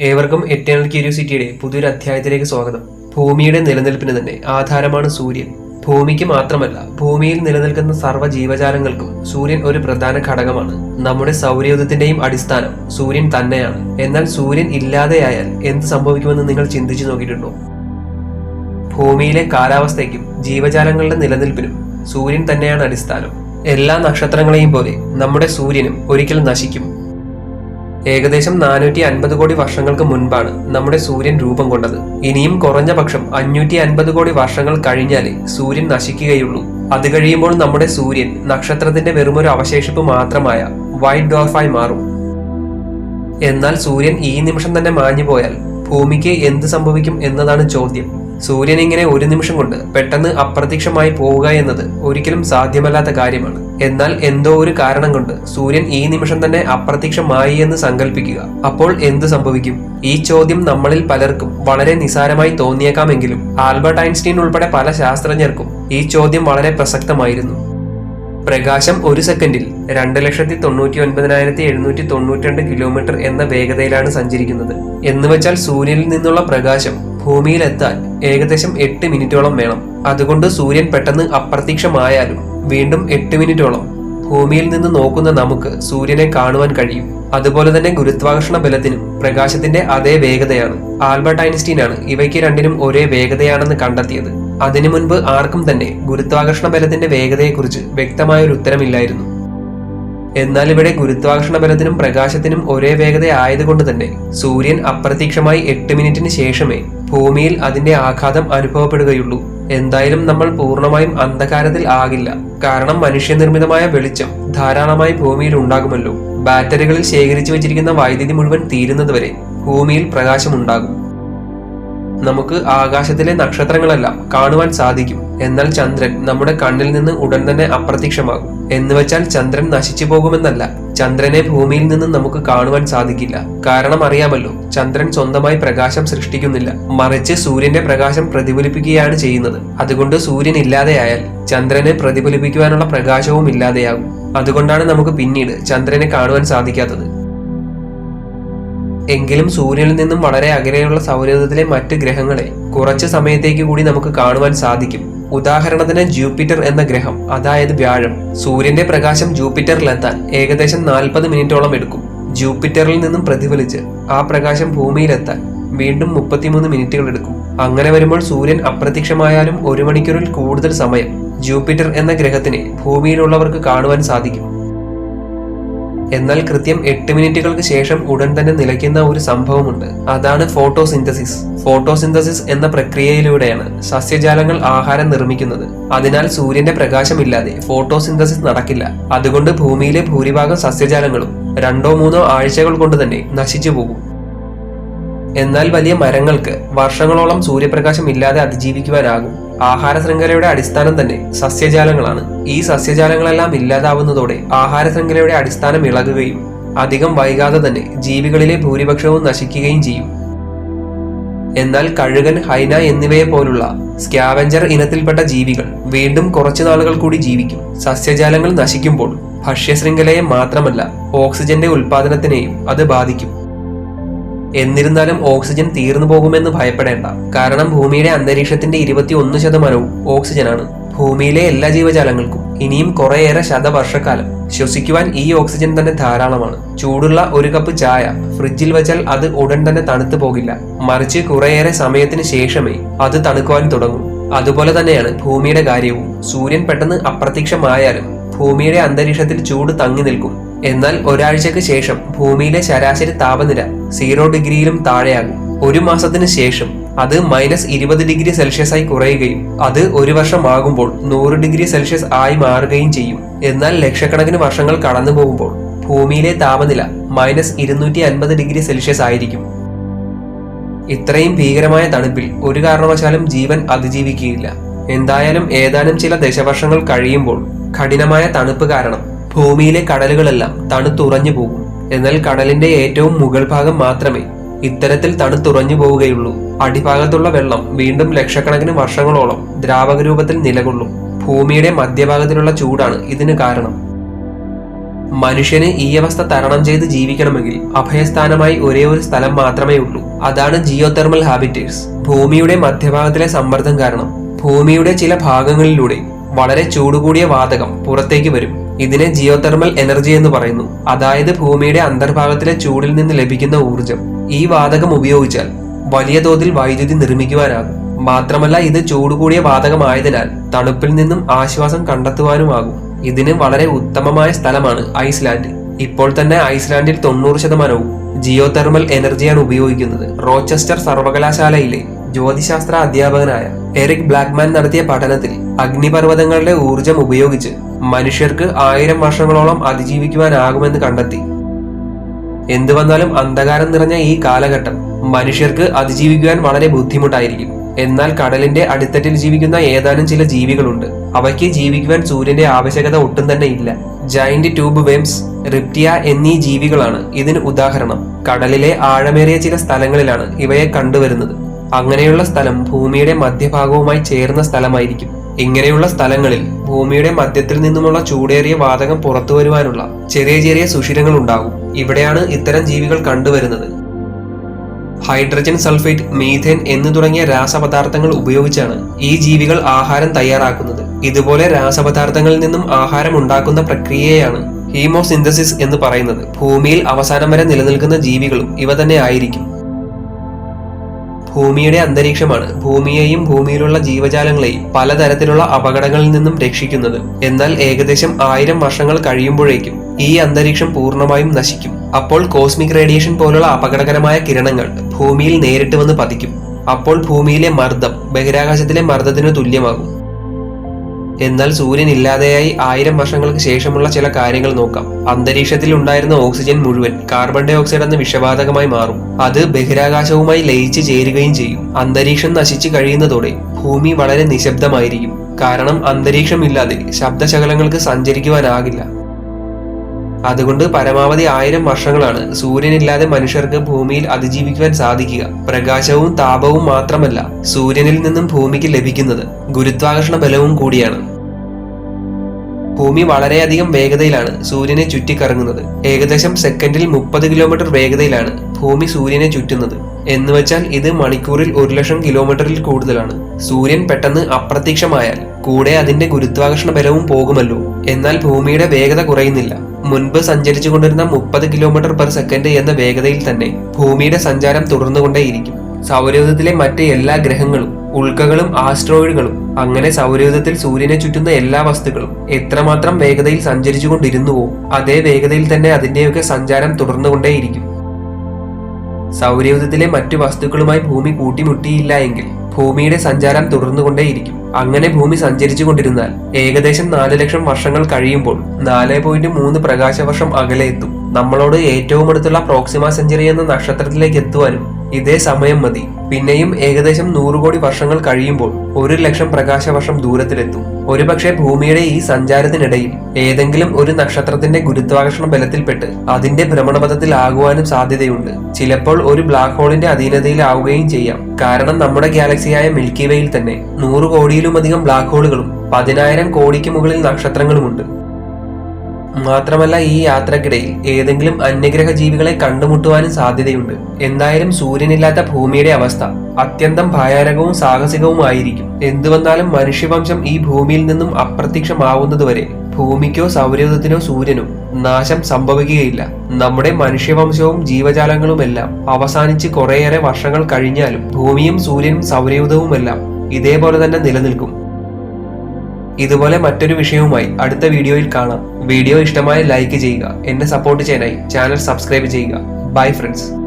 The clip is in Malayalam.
ഏവർക്കും എറ്റേണൽ ക്യൂരിയോസിറ്റിയുടെ പുതിയൊരു അധ്യായത്തിലേക്ക് സ്വാഗതം. ഭൂമിയുടെ നിലനിൽപ്പിന് തന്നെ ആധാരമാണ് സൂര്യൻ. ഭൂമിക്ക് മാത്രമല്ല ഭൂമിയിൽ നിലനിൽക്കുന്ന സർവ ജീവജാലങ്ങൾക്കും സൂര്യൻ ഒരു പ്രധാന ഘടകമാണ്. നമ്മുടെ സൗരയൂഥത്തിന്റെയും അടിസ്ഥാനം സൂര്യൻ തന്നെയാണ്. എന്നാൽ സൂര്യൻ ഇല്ലാതെയായാൽ എന്ത് സംഭവിക്കുമെന്ന് നിങ്ങൾ ചിന്തിച്ചു നോക്കിയിട്ടുണ്ടോ? ഭൂമിയിലെ കാലാവസ്ഥയ്ക്കും ജീവജാലങ്ങളുടെ നിലനിൽപ്പിനും സൂര്യൻ തന്നെയാണ് അടിസ്ഥാനം. എല്ലാ നക്ഷത്രങ്ങളെയും പോലെ നമ്മുടെ സൂര്യനും ഒരിക്കൽ നശിക്കും. ഏകദേശം നാനൂറ്റി അൻപത് കോടി വർഷങ്ങൾക്ക് മുൻപാണ് നമ്മുടെ സൂര്യൻ രൂപം കൊണ്ടത്. ഇനിയും കുറഞ്ഞ പക്ഷം അഞ്ഞൂറ്റി അൻപത് കോടി വർഷങ്ങൾ കഴിഞ്ഞാലേ സൂര്യൻ നശിക്കുകയുള്ളൂ. അത് കഴിയുമ്പോൾ നമ്മുടെ സൂര്യൻ നക്ഷത്രത്തിന്റെ വെറുമൊരു അവശേഷിപ്പ് മാത്രമായ വൈറ്റ് ഡോർഫായി മാറും. എന്നാൽ സൂര്യൻ ഈ നിമിഷം തന്നെ മാഞ്ഞു പോയാൽ ഭൂമിക്ക് എന്ത് സംഭവിക്കും എന്നതാണ് ചോദ്യം. സൂര്യൻ ഇങ്ങനെ ഒരു നിമിഷം കൊണ്ട് പെട്ടെന്ന് അപ്രത്യക്ഷമായി പോവുക എന്നത് ഒരിക്കലും സാധ്യമല്ലാത്ത കാര്യമാണ്. എന്നാൽ എന്തോ ഒരു കാരണം കൊണ്ട് സൂര്യൻ ഈ നിമിഷം തന്നെ അപ്രത്യക്ഷമായി എന്ന് സങ്കല്പിക്കുക അപ്പോൾ എന്ത് സംഭവിക്കും? ഈ ചോദ്യം നമ്മളിൽ പലർക്കും വളരെ നിസാരമായി തോന്നിയേക്കാമെങ്കിലും ആൽബർട്ട് ഐൻസ്റ്റീൻ ഉൾപ്പെടെ പല ശാസ്ത്രജ്ഞർക്കും ഈ ചോദ്യം വളരെ പ്രസക്തമായിരുന്നു. പ്രകാശം ഒരു സെക്കൻഡിൽ രണ്ട് ലക്ഷത്തി തൊണ്ണൂറ്റി ഒൻപതിനായിരത്തി എഴുന്നൂറ്റി തൊണ്ണൂറ്റി രണ്ട് കിലോമീറ്റർ എന്ന വേഗതയിലാണ് സഞ്ചരിക്കുന്നത്. എന്ന് വെച്ചാൽ സൂര്യനിൽ നിന്നുള്ള പ്രകാശം ഭൂമിയിലെത്താൻ ഏകദേശം എട്ട് മിനിറ്റോളം വേണം. അതുകൊണ്ട് സൂര്യൻ പെട്ടെന്ന് അപ്രത്യക്ഷമായാലും വീണ്ടും എട്ട് മിനിറ്റോളം. ഭൂമിയിൽ നിന്ന് നോക്കുന്ന നമുക്ക് സൂര്യനെ കാണുവാൻ കഴിയും. അതുപോലെ തന്നെ ഗുരുത്വാകർഷണ ബലത്തിനും പ്രകാശത്തിന്റെ അതേ വേഗതയാണ്. ആൽബർട്ട് ഐൻസ്റ്റീനാണ് ഇവയ്ക്ക് രണ്ടിനും ഒരേ വേഗതയാണെന്ന് കണ്ടെത്തിയത്. അതിനു മുൻപ് ആർക്കും തന്നെ ഗുരുത്വാകർഷണ ബലത്തിന്റെ വേഗതയെക്കുറിച്ച് വ്യക്തമായ ഒരു ഉത്തരമില്ലായിരുന്നു. എന്നാൽ ഇവിടെ ഗുരുത്വാകർഷണ ബലത്തിനും പ്രകാശത്തിനും ഒരേ വേഗത ആയതുകൊണ്ട് തന്നെ സൂര്യൻ അപ്രത്യക്ഷമായി എട്ട് മിനിറ്റിന് ശേഷമേ ഭൂമിയിൽ അതിന്റെ ആഘാതം അനുഭവപ്പെടുകയുള്ളൂ. എന്തായാലും നമ്മൾ പൂർണമായും അന്ധകാരത്തിൽ ആകില്ല. കാരണം മനുഷ്യനിർമ്മിതമായ വെളിച്ചം ധാരാളമായി ഭൂമിയിൽ ഉണ്ടാകുമല്ലോ. ബാറ്ററികളിൽ ശേഖരിച്ചു വെച്ചിരിക്കുന്ന വൈദ്യുതി മുഴുവൻ തീരുന്നതുവരെ ഭൂമിയിൽ പ്രകാശമുണ്ടാകും. നമുക്ക് ആകാശത്തിലെ നക്ഷത്രങ്ങളെല്ലാം കാണുവാൻ സാധിക്കും. എന്നാൽ ചന്ദ്രൻ നമ്മുടെ കണ്ണിൽ നിന്ന് ഉടൻ തന്നെ അപ്രത്യക്ഷമാകും. എന്നുവെച്ചാൽ ചന്ദ്രൻ നശിച്ചു പോകുമെന്നല്ല. ചന്ദ്രനെ ഭൂമിയിൽ നിന്നും നമുക്ക് കാണുവാൻ സാധിക്കില്ല. കാരണം അറിയാമല്ലോ ചന്ദ്രൻ സ്വന്തമായി പ്രകാശം സൃഷ്ടിക്കുന്നില്ല. മറിച്ച് സൂര്യന്റെ പ്രകാശം പ്രതിഫലിപ്പിക്കുകയാണ് ചെയ്യുന്നത്. അതുകൊണ്ട് സൂര്യൻ ഇല്ലാതെയായാൽ ചന്ദ്രനെ പ്രതിഫലിപ്പിക്കുവാനുള്ള പ്രകാശവും ഇല്ലാതെയാകും. അതുകൊണ്ടാണ് നമുക്ക് പിന്നീട് ചന്ദ്രനെ കാണുവാൻ സാധിക്കാത്തത്. എങ്കിലും സൂര്യനിൽ നിന്നും വളരെ അകലെയുള്ള സൗരയൂഥത്തിലെ മറ്റ് ഗ്രഹങ്ങളെ കുറച്ച് സമയത്തേക്ക് കൂടി നമുക്ക് കാണുവാൻ സാധിക്കും. ഉദാഹരണത്തിന് ജൂപ്പിറ്റർ എന്ന ഗ്രഹം അതായത് വ്യാഴം. സൂര്യന്റെ പ്രകാശം ജൂപ്പിറ്ററിലെത്താൻ ഏകദേശം നാൽപ്പത് മിനിറ്റോളം എടുക്കും. ജൂപ്പിറ്ററിൽ നിന്നും പ്രതിഫലിച്ച് ആ പ്രകാശം ഭൂമിയിലെത്താൻ വീണ്ടും മുപ്പത്തിമൂന്ന് മിനിറ്റുകൾ എടുക്കും. അങ്ങനെ വരുമ്പോൾ സൂര്യൻ അപ്രത്യക്ഷമായാലും ഒരു മണിക്കൂറിൽ കൂടുതൽ സമയം ജൂപ്പിറ്റർ എന്ന ഗ്രഹത്തിനെ ഭൂമിയിലുള്ളവർക്ക് കാണുവാൻ സാധിക്കും. എന്നാൽ കൃത്യം എട്ട് മിനിറ്റുകൾക്ക് ശേഷം ഉടൻ തന്നെ നിലയ്ക്കുന്ന ഒരു സംഭവമുണ്ട്. അതാണ് ഫോട്ടോസിന്തസിസ്. ഫോട്ടോസിന്തസിസ് എന്ന പ്രക്രിയയിലൂടെയാണ് സസ്യജാലങ്ങൾ ആഹാരം നിർമ്മിക്കുന്നത്. അതിനാൽ സൂര്യന്റെ പ്രകാശമില്ലാതെ ഫോട്ടോസിന്തസിസ് നടക്കില്ല. അതുകൊണ്ട് ഭൂമിയിലെ ഭൂരിഭാഗം സസ്യജാലങ്ങളും രണ്ടോ മൂന്നോ ആഴ്ചകൾ കൊണ്ട് തന്നെ നശിച്ചു പോകും. എന്നാൽ വലിയ മരങ്ങൾക്ക് വർഷങ്ങളോളം സൂര്യപ്രകാശം ഇല്ലാതെ അതിജീവിക്കുവാനാകും. ആഹാര ശൃംഖലയുടെ അടിസ്ഥാനം തന്നെ സസ്യജാലങ്ങളാണ്. ഈ സസ്യജാലങ്ങളെല്ലാം ഇല്ലാതാവുന്നതോടെ ആഹാര ശൃംഖലയുടെ അടിസ്ഥാനം ഇളകുകയും അധികം വൈകാതെ തന്നെ ജീവികളിലെ ഭൂരിപക്ഷവും നശിക്കുകയും ചെയ്യും. എന്നാൽ കഴുകൻ ഹൈന എന്നിവയെ പോലുള്ള സ്കാവഞ്ചർ ഇനത്തിൽപ്പെട്ട ജീവികൾ വീണ്ടും കുറച്ചു നാളുകൾ കൂടി ജീവിക്കും. സസ്യജാലങ്ങൾ നശിക്കുമ്പോൾ ഭക്ഷ്യശൃംഖലയെ മാത്രമല്ല ഓക്സിജന്റെ ഉൽപാദനത്തിനെയും അത് ബാധിക്കും. എന്നിരുന്നാലും ഓക്സിജൻ തീർന്നു പോകുമെന്ന് ഭയപ്പെടേണ്ട. കാരണം ഭൂമിയുടെ അന്തരീക്ഷത്തിന്റെ ഇരുപത്തി ഒന്ന് ശതമാനവും ഓക്സിജനാണ്. ഭൂമിയിലെ എല്ലാ ജീവജാലങ്ങൾക്കും ഇനിയും കുറേയേറെ ശതവർഷക്കാലം ശ്വസിക്കുവാൻ ഈ ഓക്സിജൻ തന്നെ ധാരാളമാണ്. ചൂടുള്ള ഒരു കപ്പ് ചായ ഫ്രിഡ്ജിൽ വെച്ചാൽ അത് ഉടൻ തന്നെ തണുത്തു പോകില്ല. മറിച്ച് കുറേയേറെ സമയത്തിന് ശേഷമേ അത് തണുക്കുവാൻ തുടങ്ങും. അതുപോലെ തന്നെയാണ് ഭൂമിയുടെ കാര്യവും. സൂര്യൻ പെട്ടെന്ന് അപ്രത്യക്ഷമായാലും ഭൂമിയുടെ അന്തരീക്ഷത്തിൽ ചൂട് തങ്ങി നിൽക്കും. എന്നാൽ ഒരാഴ്ചക്ക് ശേഷം ഭൂമിയിലെ ശരാശരി താപനില സീറോ ഡിഗ്രിയിലും താഴെയാകും. ഒരു മാസത്തിന് ശേഷം അത് മൈനസ് ഇരുപത് ഡിഗ്രി സെൽഷ്യസ് ആയി കുറയുകയും അത് ഒരു വർഷമാകുമ്പോൾ നൂറ് ഡിഗ്രി സെൽഷ്യസ് ആയി മാറുകയും ചെയ്യും. എന്നാൽ ലക്ഷക്കണക്കിന് വർഷങ്ങൾ കടന്നു പോകുമ്പോൾ ഭൂമിയിലെ താപനില മൈനസ് ഇരുന്നൂറ്റി അൻപത് ഡിഗ്രി സെൽഷ്യസ് ആയിരിക്കും. ഇത്രയും ഭീകരമായ തണുപ്പിൽ ഒരു കാരണവശാലും ജീവൻ അതിജീവിക്കുകയില്ല. എന്തായാലും ഏതാനും ചില ദശവർഷങ്ങൾ കഴിയുമ്പോൾ കഠിനമായ തണുപ്പ് കാരണം ഭൂമിയിലെ കടലുകളെല്ലാം തണുത്തുറഞ്ഞു പോകും. എന്നാൽ കടലിന്റെ ഏറ്റവും മുകൾ ഭാഗം മാത്രമേ ഇത്തരത്തിൽ തണുത്തുറഞ്ഞു പോവുകയുള്ളൂ. അടിഭാഗത്തുള്ള വെള്ളം വീണ്ടും ലക്ഷക്കണക്കിന് വർഷങ്ങളോളം ദ്രാവക രൂപത്തിൽ നിലകൊള്ളും. ഭൂമിയുടെ മധ്യഭാഗത്തിലുള്ള ചൂടാണ് ഇതിന് കാരണം. മനുഷ്യന് ഈ അവസ്ഥ തരണം ചെയ്ത് ജീവിക്കണമെങ്കിൽ അഭയസ്ഥാനമായി ഒരേ ഒരു സ്ഥലം മാത്രമേ ഉള്ളൂ. അതാണ് ജിയോതെർമൽ ഹാബിറ്റേഴ്സ് ഭൂമിയുടെ മധ്യഭാഗത്തിലെ സമ്മർദ്ദം കാരണം ഭൂമിയുടെ ചില ഭാഗങ്ങളിലൂടെ വളരെ ചൂടുകൂടിയ വാതകം പുറത്തേക്ക് വരും. ഇതിനെ ജിയോതെർമൽ എനർജി എന്ന് പറയുന്നു. അതായത് ഭൂമിയുടെ അന്തർഭാഗത്തിലെ ചൂടിൽ നിന്ന് ലഭിക്കുന്ന ഊർജം ഈ വാതകം ഉപയോഗിച്ചാൽ വലിയ തോതിൽ വൈദ്യുതി നിർമ്മിക്കുവാനാകും. മാത്രമല്ല ഇത് ചൂടുകൂടിയ വാതകമായതിനാൽ തണുപ്പിൽ നിന്നും ആശ്വാസം കണ്ടെത്തുവാനുമാകും. ഇതിന് വളരെ ഉത്തമമായ സ്ഥലമാണ് ഐസ്ലാൻഡ്. ഇപ്പോൾ തന്നെ ഐസ്ലാൻഡിൽ തൊണ്ണൂറ് ശതമാനവും ജിയോ തെർമൽ എനർജിയാണ് ഉപയോഗിക്കുന്നത്. റോച്ചസ്റ്റർ സർവകലാശാലയിലെ ജ്യോതിശാസ്ത്ര അധ്യാപകനായ എറിക് ബ്ലാക്ക്മാൻ നടത്തിയ പഠനത്തിൽ അഗ്നിപർവതങ്ങളുടെ ഊർജം ഉപയോഗിച്ച് മനുഷ്യർക്ക് ആയിരം വർഷങ്ങളോളം അതിജീവിക്കുവാനാകുമെന്ന് കണ്ടെത്തി. എന്തു വന്നാലും അന്ധകാരം നിറഞ്ഞ ഈ കാലഘട്ടം മനുഷ്യർക്ക് അതിജീവിക്കുവാൻ വളരെ ബുദ്ധിമുട്ടായിരിക്കും. എന്നാൽ കടലിന്റെ അടിത്തട്ടിൽ ജീവിക്കുന്ന ഏതാനും ചില ജീവികളുണ്ട്. അവയ്ക്ക് ജീവിക്കുവാൻ സൂര്യന്റെ ആവശ്യകത ഒട്ടും തന്നെ ഇല്ല. ജൈന്റ് ട്യൂബ് വെംസ് റിപ്റ്റിയ എന്നീ ജീവികളാണ് ഇതിന് ഉദാഹരണം. കടലിലെ ആഴമേറിയ ചില സ്ഥലങ്ങളിലാണ് ഇവയെ കണ്ടുവരുന്നത്. അങ്ങനെയുള്ള സ്ഥലം ഭൂമിയുടെ മധ്യഭാഗവുമായി ചേർന്ന സ്ഥലമായിരിക്കും. ഇങ്ങനെയുള്ള സ്ഥലങ്ങളിൽ ഭൂമിയുടെ മധ്യത്തിൽ നിന്നുമുള്ള ചൂടേറിയ വാതകം പുറത്തു വരുവാനുള്ള ചെറിയ ചെറിയ സുഷിരങ്ങൾ ഉണ്ടാകും. ഇവിടെയാണ് ഇത്തരം ജീവികൾ കണ്ടുവരുന്നത്. ഹൈഡ്രജൻ സൾഫേറ്റ് മീഥേൻ എന്നു തുടങ്ങിയ രാസപദാർത്ഥങ്ങൾ ഉപയോഗിച്ചാണ് ഈ ജീവികൾ ആഹാരം തയ്യാറാക്കുന്നത്. ഇതുപോലെ രാസപദാർത്ഥങ്ങളിൽ നിന്നും ആഹാരം ഉണ്ടാക്കുന്ന പ്രക്രിയയാണ് ഹീമോസിന്തസിസ് എന്ന് പറയുന്നത്. ഭൂമിയിൽ അവസാനം വരെ നിലനിൽക്കുന്ന ജീവികളും ഇവ തന്നെ ആയിരിക്കും. ഭൂമിയുടെ അന്തരീക്ഷമാണ് ഭൂമിയെയും ഭൂമിയിലുള്ള ജീവജാലങ്ങളെയും പലതരത്തിലുള്ള അപകടങ്ങളിൽ നിന്നും രക്ഷിക്കുന്നത്. എന്നാൽ ഏകദേശം ആയിരം വർഷങ്ങൾ കഴിയുമ്പോഴേക്കും ഈ അന്തരീക്ഷം പൂർണമായും നശിക്കും. അപ്പോൾ കോസ്മിക് റേഡിയേഷൻ പോലുള്ള അപകടകരമായ കിരണങ്ങൾ ഭൂമിയിൽ നേരിട്ട് വന്ന് പതിക്കും. അപ്പോൾ ഭൂമിയിലെ മർദ്ദം ബഹിരാകാശത്തിലെ മർദ്ദത്തിന് തുല്യമാകും. എന്നാൽ സൂര്യൻ ഇല്ലാതെയായി ആയിരം വർഷങ്ങൾക്ക് ശേഷമുള്ള ചില കാര്യങ്ങൾ നോക്കാം. അന്തരീക്ഷത്തിൽ ഉണ്ടായിരുന്ന ഓക്സിജൻ മുഴുവൻ കാർബൺ ഡൈ ഓക്സൈഡ് എന്ന വിഷവാതകമായി മാറും. അത് ബഹിരാകാശവുമായി ലയിച്ച് ചേരുകയും ചെയ്യും. അന്തരീക്ഷം നശിച്ചു കഴിയുന്നതോടെ ഭൂമി വളരെ നിശബ്ദമായിരിക്കും. കാരണം അന്തരീക്ഷം ഇല്ലാതെ ശബ്ദശകലങ്ങൾക്ക് സഞ്ചരിക്കുവാനാകില്ല. അതുകൊണ്ട് പരമാവധി ആയിരം വർഷങ്ങളാണ് സൂര്യനില്ലാതെ മനുഷ്യർക്ക് ഭൂമിയിൽ അതിജീവിക്കുവാൻ സാധിക്കുക. പ്രകാശവും താപവും മാത്രമല്ല സൂര്യനിൽ നിന്നും ഭൂമിക്ക് ലഭിക്കുന്നത് ഗുരുത്വാകർഷണ ബലവും കൂടിയാണ്. ഭൂമി വളരെയധികം വേഗതയിലാണ് സൂര്യനെ ചുറ്റിക്കറങ്ങുന്നത്. ഏകദേശം സെക്കൻഡിൽ മുപ്പത് കിലോമീറ്റർ വേഗതയിലാണ് ഭൂമി സൂര്യനെ ചുറ്റുന്നത്. എന്നുവെച്ചാൽ ഇത് മണിക്കൂറിൽ ഒരു ലക്ഷം കിലോമീറ്ററിൽ കൂടുതലാണ്. സൂര്യൻ പെട്ടെന്ന് അപ്രത്യക്ഷമായാൽ കൂടെ അതിന്റെ ഗുരുത്വാകർഷണ ബലവും പോകുമല്ലോ. എന്നാൽ ഭൂമിയുടെ വേഗത കുറയുന്നില്ല. മുൻപ് സഞ്ചരിച്ചു കൊണ്ടിരുന്ന മുപ്പത് കിലോമീറ്റർ പെർ സെക്കൻഡ് എന്ന വേഗതയിൽ തന്നെ ഭൂമിയുടെ സഞ്ചാരം തുടർന്നുകൊണ്ടേയിരിക്കും. സൗരയൂഥത്തിലെ മറ്റ് എല്ലാ ഗ്രഹങ്ങളും ഉൾക്കകളും ആസ്ട്രോയിഡുകളും അങ്ങനെ സൗരയൂഥത്തിൽ സൂര്യനെ ചുറ്റുന്ന എല്ലാ വസ്തുക്കളും എത്രമാത്രം വേഗതയിൽ സഞ്ചരിച്ചുകൊണ്ടിരുന്നുവോ അതേ വേഗതയിൽ തന്നെ അതിന്റെയൊക്കെ സഞ്ചാരം തുടർന്നുകൊണ്ടേയിരിക്കും. സൗരയൂഥത്തിലെ മറ്റു വസ്തുക്കളുമായി ഭൂമി കൂട്ടിമുട്ടിയില്ല എങ്കിൽ ഭൂമിയുടെ സഞ്ചാരം തുടർന്നുകൊണ്ടേയിരിക്കും. അങ്ങനെ ഭൂമി സഞ്ചരിച്ചു കൊണ്ടിരുന്നാൽ ഏകദേശം നാല് ലക്ഷം വർഷങ്ങൾ കഴിയുമ്പോൾ നാല് പോയിന്റ് മൂന്ന് പ്രകാശവർഷം അകലെ എത്തും. നമ്മളോട് ഏറ്റവും അടുത്തുള്ള പ്രോക്സിമ സെഞ്ചുറി എന്ന നക്ഷത്രത്തിലേക്ക് എത്തുവാനും ഇതേ സമയം മതി. പിന്നെയും ഏകദേശം നൂറ് കോടി വർഷങ്ങൾ കഴിയുമ്പോൾ ഒരു ലക്ഷം പ്രകാശവർഷം ദൂരത്തിലെത്തും. ഒരുപക്ഷെ ഭൂമിയുടെ ഈ സഞ്ചാരത്തിനിടയിൽ ഏതെങ്കിലും ഒരു നക്ഷത്രത്തിന്റെ ഗുരുത്വാകർഷണ ബലത്തിൽപ്പെട്ട് അതിന്റെ ഭ്രമണപഥത്തിൽ ഭ്രമണപഥത്തിലാകുവാനും സാധ്യതയുണ്ട്. ചിലപ്പോൾ ഒരു ബ്ലാക്ക് ഹോളിന്റെ അധീനതയിലാവുകയും ചെയ്യാം. കാരണം നമ്മുടെ ഗാലക്സിയായ മിൽക്കി വേയിൽ തന്നെ നൂറ് കോടിയിലുമധികം ബ്ലാക്ക് ഹോളുകളും പതിനായിരം കോടിക്ക് മുകളിൽ നക്ഷത്രങ്ങളുമുണ്ട്. മാത്രമല്ല ഈ യാത്രക്കിടയിൽ ഏതെങ്കിലും അന്യഗ്രഹ ജീവികളെ കണ്ടുമുട്ടുവാനും സാധ്യതയുണ്ട്. എന്തായാലും സൂര്യനില്ലാത്ത ഭൂമിയുടെ അവസ്ഥ അത്യന്തം ഭയാനകവും സാഹസികവുമായിരിക്കും. എന്തുവന്നാലും മനുഷ്യവംശം ഈ ഭൂമിയിൽ നിന്നും അപ്രത്യക്ഷമാവുന്നതുവരെ ഭൂമിക്കോ സൗരയൂഥത്തിനോ സൂര്യനോ നാശം സംഭവിക്കുകയില്ല. നമ്മുടെ മനുഷ്യവംശവും ജീവജാലങ്ങളുമെല്ലാം അവസാനിച്ച് കുറേയേറെ വർഷങ്ങൾ കഴിഞ്ഞാലും ഭൂമിയും സൂര്യനും സൗരയൂഥവുമെല്ലാം ഇതേപോലെ തന്നെ നിലനിൽക്കും. ഇതുപോലെ മറ്റൊരു വിഷയവുമായി അടുത്ത വീഡിയോയിൽ കാണാം. വീഡിയോ ഇഷ്ടമായ ലൈക്ക് ചെയ്യുക. എന്നെ സപ്പോർട്ട് ചെയ്യാനായി. ചാനൽ സബ്സ്ക്രൈബ് ചെയ്യുക. Bye friends